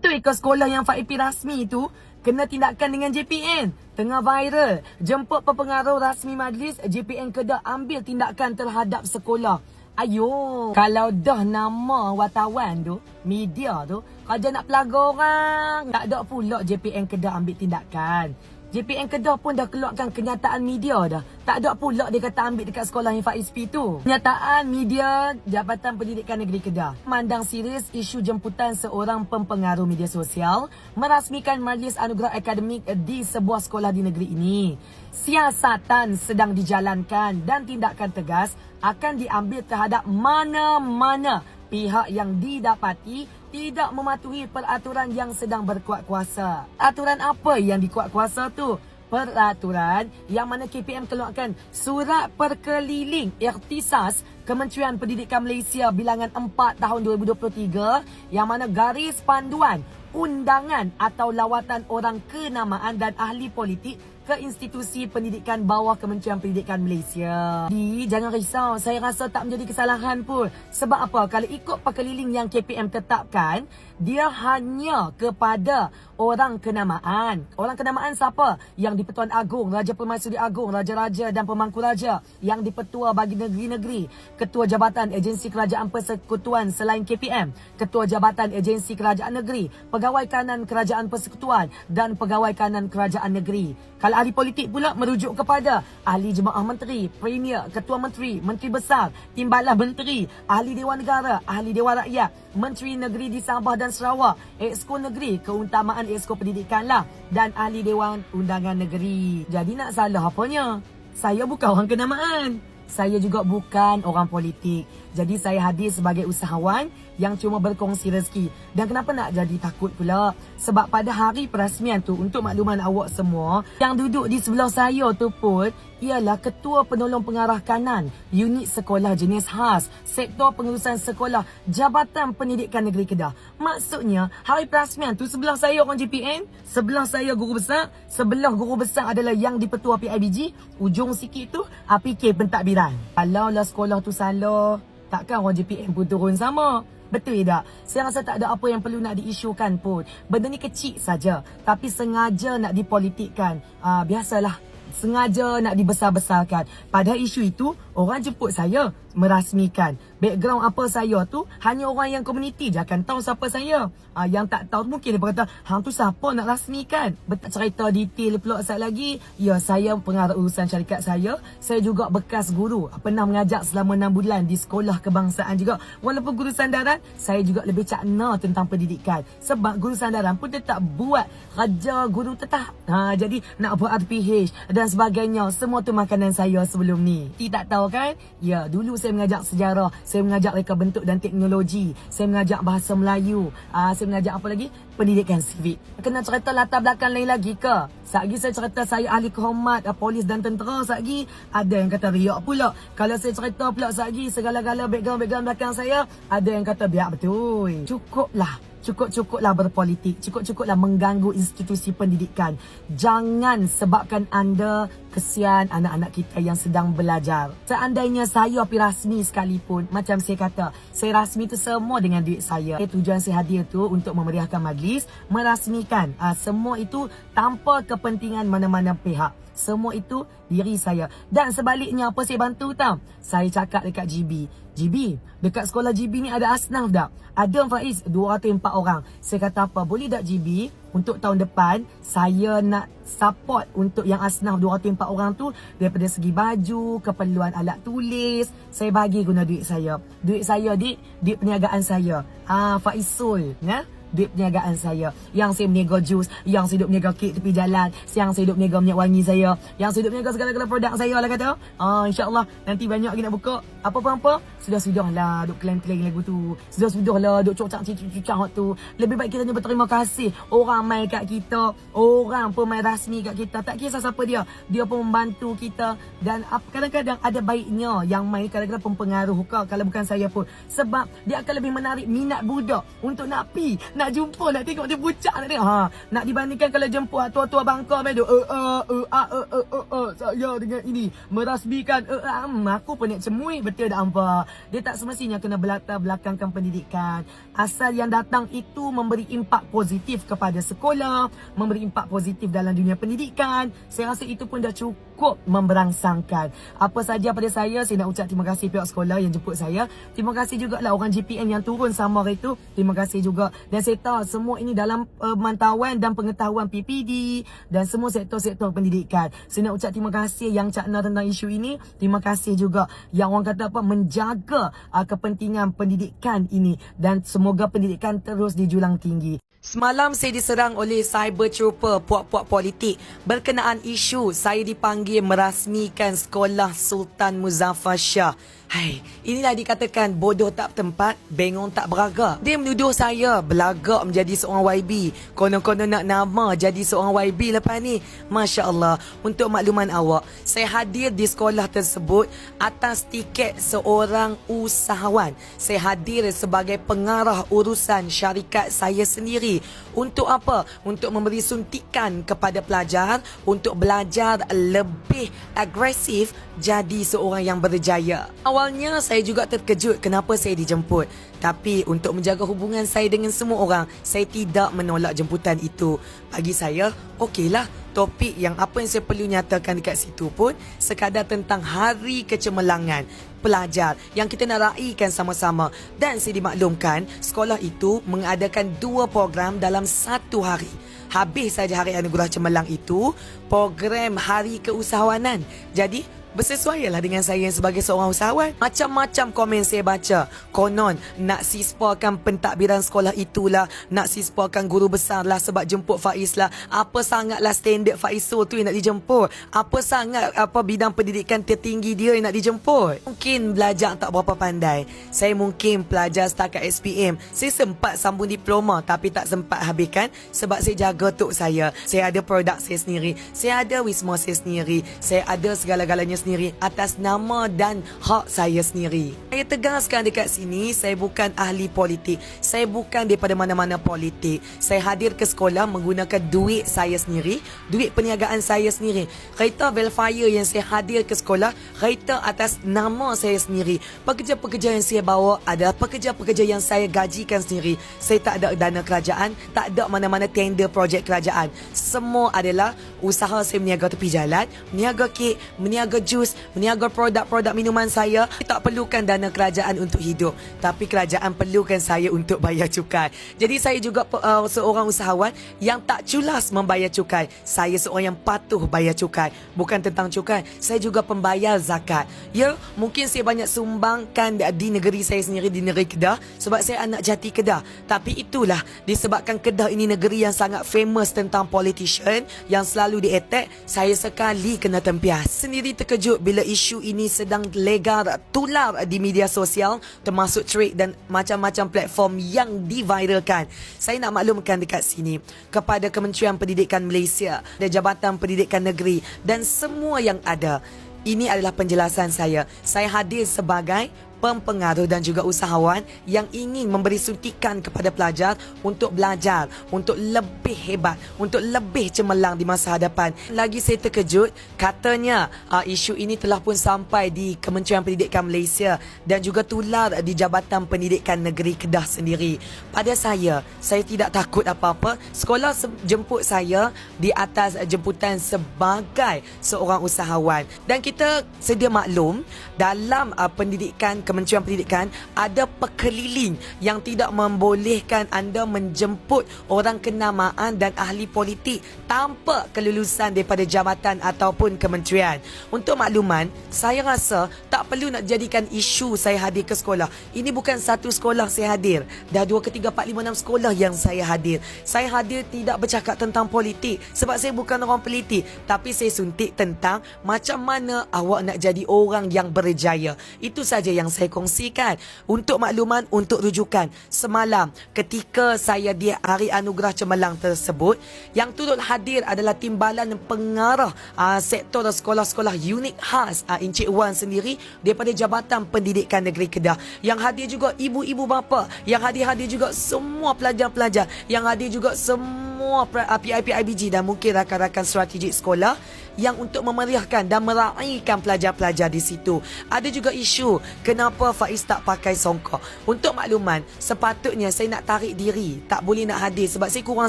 Tui ke sekolah yang Faipi rasmi tu Kena tindakan dengan JPN Tengah viral Jemput pepengaruh rasmi majlis JPN Kedah ambil tindakan terhadap sekolah Ayo, kalau dah nama wartawan tu, media tu, kerja nak pelaga orang. Tak ada pula JPN Kedah ambil tindakan. JPN Kedah pun dah keluarkan kenyataan media dah. Tak ada pula dia kata ambil dekat sekolah yang Faiz P tu. Kenyataan media Jabatan Pendidikan Negeri Kedah. Mandang serius isu jemputan seorang pempengaruh media sosial merasmikan majlis anugerah akademik di sebuah sekolah di negeri ini. Siasatan sedang dijalankan dan tindakan tegas akan diambil terhadap mana-mana pihak yang didapati tidak mematuhi peraturan yang sedang berkuat kuasa. Aturan apa yang dikuat kuasa tu? Peraturan yang mana KPM keluarkan surat perkeliling ikhtisas Kementerian Pendidikan Malaysia bilangan 4 tahun 2023 yang mana garis panduan undangan atau lawatan orang kenamaan dan ahli politik ke institusi pendidikan bawah Kementerian Pendidikan Malaysia. Di jangan risau, saya rasa tak menjadi kesalahan pun. Sebab apa? Kalau ikut perkeliling yang KPM tetapkan, dia hanya kepada orang kenamaan. Orang kenamaan siapa? Yang di Pertuan Agong, Raja Permaisuri Agong, Raja-Raja dan Pemangku Raja. Yang di Petua bagi negeri-negeri. Ketua Jabatan Agensi Kerajaan Persekutuan selain KPM. Ketua Jabatan Agensi Kerajaan Negeri. Pegawai Kanan Kerajaan Persekutuan dan Pegawai Kanan Kerajaan Negeri. Kalau ahli politik pula merujuk kepada ahli jemaah menteri, premier, ketua menteri, menteri besar, timbalan menteri, ahli dewan negara, ahli dewan rakyat, menteri negeri di Sabah dan Sarawak, exco negeri, keutamaan exco pendidikan lah dan ahli dewan undangan negeri. Jadi nak salah apanya? Saya bukan orang kenamaan. Saya juga bukan orang politik. Jadi saya hadir sebagai usahawan yang cuma berkongsi rezeki. Dan kenapa nak jadi takut pula? Sebab pada hari perasmian tu, untuk makluman awak semua, yang duduk di sebelah saya tu pun ialah Ketua Penolong Pengarah Kanan Unit Sekolah Jenis Khas Sektor Pengurusan Sekolah Jabatan Pendidikan Negeri Kedah. Maksudnya, hari perasmian tu sebelah saya orang JPN, sebelah saya guru besar, sebelah guru besar adalah yang di Petua PIBG, ujung sikit tu APK pentadbiran. Kalau lah sekolah tu salah, takkan orang JPN pun turun sama. Betul tak? Saya rasa tak ada apa yang perlu nak diisukan pun. Benda ni kecil saja. Tapi sengaja nak dipolitikkan. Ah, biasalah. Sengaja nak dibesar-besarkan. Pada isu itu, orang jemput saya merasmikan. Background apa saya tu, hanya orang yang komuniti je akan tahu siapa saya. Ah, yang tak tahu mungkin dia berkata, hang tu siapa nak rasmikan? Betul cerita detail pula sat lagi. Ya, saya pengarah urusan syarikat saya. Saya juga bekas guru. Pernah mengajar selama 6 bulan di sekolah kebangsaan juga. Walaupun guru sandaran, saya juga lebih cakna tentang pendidikan. Sebab guru sandaran pun tetap buat kerja guru tetap. Ha, jadi nak buat RPH dan sebagainya. Semua tu makanan saya sebelum ni. Tidak tahu kan? Ya, dulu saya mengajar sejarah. Saya mengajar reka bentuk dan teknologi. Saya mengajar bahasa Melayu. Uh, saya mengajar apa lagi? Pendidikan sivik. Kena cerita latar belakang lain lagi ke? Sagi saya cerita saya ahli kehormat uh, polis dan tentera. Sagi ada yang kata riak pula. Kalau saya cerita pula sagi segala-gala background-background belakang saya. Ada yang kata biar betul. Cukuplah. Cukup-cukuplah berpolitik. Cukup-cukuplah mengganggu institusi pendidikan. Jangan sebabkan anda kesian anak-anak kita yang sedang belajar. Seandainya saya api rasmi sekalipun, macam saya kata, saya rasmi tu semua dengan duit saya. Eh, tujuan saya hadir tu untuk memeriahkan majlis, merasmikan uh, semua itu tanpa kepentingan mana-mana pihak. Semua itu diri saya. Dan sebaliknya apa saya bantu tau? Saya cakap dekat GB. GB, dekat sekolah GB ni ada asnaf tak? Ada Faiz, 204 orang. Saya kata apa? Boleh tak GB? Untuk tahun depan, saya nak support untuk yang asnaf 204 orang tu daripada segi baju, keperluan alat tulis, saya bagi guna duit saya. Duit saya, dik, duit perniagaan saya. Ah, Faizul, ya? Duit perniagaan saya. Yang saya berniaga jus, yang saya duduk berniaga kek tepi jalan, yang saya duduk berniaga minyak wangi saya, yang saya duduk berniaga segala-gala produk saya lah kata. Ah insya-Allah nanti banyak lagi nak buka. Apa-apa sudah-sudah lah duk klaim-klaim lagu tu. Sudah-sudah lah duk cocak cucak tu. Lebih baik kita ni berterima kasih orang mai kat kita, orang pemain rasmi kat kita. Tak kisah siapa dia, dia pun membantu kita dan kadang-kadang ada baiknya yang mai kadang-kadang pempengaruh kalau bukan saya pun sebab dia akan lebih menarik minat budak untuk nak pi nak jumpa, nak tengok dia bucak nak tengok. Ha, nak dibandingkan kalau jemput tua-tua bangka main tu. Uh, uh, uh, uh, uh, uh, uh, uh, saya dengan ini merasmikan uh, uh, um, aku pun nak cemui betul tak hampa. Dia tak semestinya kena berlatar belakangkan pendidikan. Asal yang datang itu memberi impak positif kepada sekolah, memberi impak positif dalam dunia pendidikan. Saya rasa itu pun dah cukup memberangsangkan. Apa saja pada saya, saya nak ucap terima kasih pihak sekolah yang jemput saya. Terima kasih juga lah orang GPN yang turun sama hari itu. Terima kasih juga. Dan saya tahu semua ini dalam uh, pemantauan dan pengetahuan PPD dan semua sektor-sektor pendidikan. Saya nak ucap terima kasih yang cakna tentang isu ini. Terima kasih juga yang orang kata apa menjaga uh, kepentingan pendidikan ini dan semoga pendidikan terus dijulang tinggi. Semalam saya diserang oleh cyber trooper puak-puak politik berkenaan isu saya dipanggil merasmikan sekolah Sultan Muzaffar Shah. Hai, inilah dikatakan bodoh tak tempat, bengong tak beraga. Dia menuduh saya belagak menjadi seorang YB. Konon-konon nak nama jadi seorang YB lepas ni. Masya Allah. Untuk makluman awak, saya hadir di sekolah tersebut atas tiket seorang usahawan. Saya hadir sebagai pengarah urusan syarikat saya sendiri. Untuk apa? Untuk memberi suntikan kepada pelajar untuk belajar lebih agresif jadi seorang yang berjaya. Awalnya saya juga terkejut kenapa saya dijemput. Tapi untuk menjaga hubungan saya dengan semua orang, saya tidak menolak jemputan itu. Bagi saya, okeylah. Topik yang apa yang saya perlu nyatakan dekat situ pun sekadar tentang hari kecemerlangan pelajar yang kita nak raikan sama-sama. Dan saya dimaklumkan, sekolah itu mengadakan dua program dalam satu hari. Habis saja Hari Anugerah Cemerlang itu, program Hari Keusahawanan. Jadi, Bersesuaianlah dengan saya sebagai seorang usahawan. Macam-macam komen saya baca. Konon nak sispakan pentadbiran sekolah itulah. Nak sispakan guru besar lah sebab jemput Faiz lah. Apa sangatlah standard Faizul tu yang nak dijemput. Apa sangat apa bidang pendidikan tertinggi dia yang nak dijemput. Mungkin belajar tak berapa pandai. Saya mungkin pelajar setakat SPM. Saya sempat sambung diploma tapi tak sempat habiskan sebab saya jaga tok saya. Saya ada produk saya sendiri. Saya ada wisma saya sendiri. Saya ada segala-galanya sendiri atas nama dan hak saya sendiri. Saya tegaskan dekat sini, saya bukan ahli politik. Saya bukan daripada mana-mana politik. Saya hadir ke sekolah menggunakan duit saya sendiri, duit perniagaan saya sendiri. Kereta Velfire yang saya hadir ke sekolah, kereta atas nama saya sendiri. Pekerja-pekerja yang saya bawa adalah pekerja-pekerja yang saya gajikan sendiri. Saya tak ada dana kerajaan, tak ada mana-mana tender projek kerajaan. Semua adalah usaha saya meniaga tepi jalan, meniaga kek, meniaga jus, meniaga produk-produk minuman saya. Tak perlukan dana kerajaan untuk hidup. Tapi kerajaan perlukan saya untuk bayar cukai. Jadi saya juga uh, seorang usahawan yang tak culas membayar cukai. Saya seorang yang patuh bayar cukai. Bukan tentang cukai. Saya juga pembayar zakat. Ya, mungkin saya banyak sumbangkan di negeri saya sendiri, di negeri Kedah. Sebab saya anak jati Kedah. Tapi itulah disebabkan Kedah ini negeri yang sangat famous tentang politician yang selalu di-attack. Saya sekali kena tempias. Sendiri terkejut terkejut bila isu ini sedang legar tular di media sosial termasuk trade dan macam-macam platform yang diviralkan. Saya nak maklumkan dekat sini kepada Kementerian Pendidikan Malaysia dan Jabatan Pendidikan Negeri dan semua yang ada. Ini adalah penjelasan saya. Saya hadir sebagai pempengaruh dan juga usahawan yang ingin memberi suntikan kepada pelajar untuk belajar, untuk lebih hebat, untuk lebih cemerlang di masa hadapan. Lagi saya terkejut, katanya uh, isu ini telah pun sampai di Kementerian Pendidikan Malaysia dan juga tular di Jabatan Pendidikan Negeri Kedah sendiri. Pada saya, saya tidak takut apa-apa. Sekolah jemput saya di atas jemputan sebagai seorang usahawan. Dan kita sedia maklum dalam uh, pendidikan Kementerian Pendidikan ada pekeliling yang tidak membolehkan anda menjemput orang kenamaan dan ahli politik tanpa kelulusan daripada jabatan ataupun kementerian. Untuk makluman, saya rasa tak perlu nak jadikan isu saya hadir ke sekolah. Ini bukan satu sekolah saya hadir. Dah dua ketiga, empat, lima, enam sekolah yang saya hadir. Saya hadir tidak bercakap tentang politik sebab saya bukan orang politik. Tapi saya suntik tentang macam mana awak nak jadi orang yang berjaya. Itu saja yang saya saya kongsikan. Untuk makluman, untuk rujukan. Semalam ketika saya di Hari Anugerah Cemerlang tersebut, yang turut hadir adalah timbalan pengarah uh, sektor sekolah-sekolah unik khas uh, Encik Wan sendiri daripada Jabatan Pendidikan Negeri Kedah. Yang hadir juga ibu-ibu bapa, yang hadir-hadir juga semua pelajar-pelajar, yang hadir juga semua uh, PIP-IBG dan mungkin rakan-rakan strategik sekolah yang untuk memeriahkan dan meraihkan pelajar-pelajar di situ. Ada juga isu kenapa Faiz tak pakai songkok. Untuk makluman, sepatutnya saya nak tarik diri, tak boleh nak hadir sebab saya kurang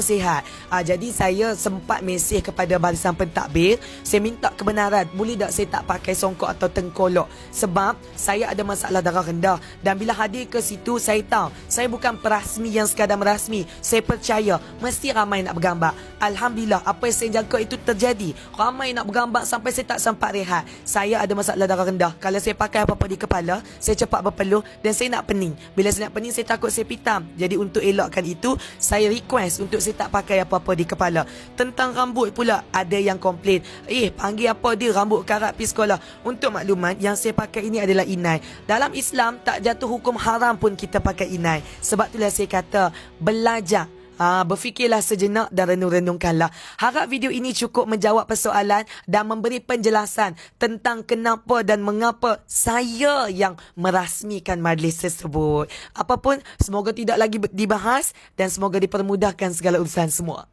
sihat. Ah jadi saya sempat mesej kepada barisan pentadbir, saya minta kebenaran, boleh tak saya tak pakai songkok atau tengkolok sebab saya ada masalah darah rendah dan bila hadir ke situ saya tahu saya bukan perasmi yang sekadar merasmi. Saya percaya mesti ramai nak bergambar. Alhamdulillah apa yang saya jangka itu terjadi. Ramai nak bergambar sampai saya tak sempat rehat. Saya ada masalah darah rendah. Kalau saya pakai apa-apa di kepala, saya cepat berpeluh dan saya nak pening. Bila saya nak pening, saya takut saya pitam. Jadi untuk elakkan itu, saya request untuk saya tak pakai apa-apa di kepala. Tentang rambut pula, ada yang komplain. Eh, panggil apa dia rambut karat pergi sekolah. Untuk makluman, yang saya pakai ini adalah inai. Dalam Islam, tak jatuh hukum haram pun kita pakai inai. Sebab itulah saya kata, belajar Ha, berfikirlah sejenak dan renung-renungkanlah. Harap video ini cukup menjawab persoalan dan memberi penjelasan tentang kenapa dan mengapa saya yang merasmikan majlis tersebut. Apapun, semoga tidak lagi dibahas dan semoga dipermudahkan segala urusan semua.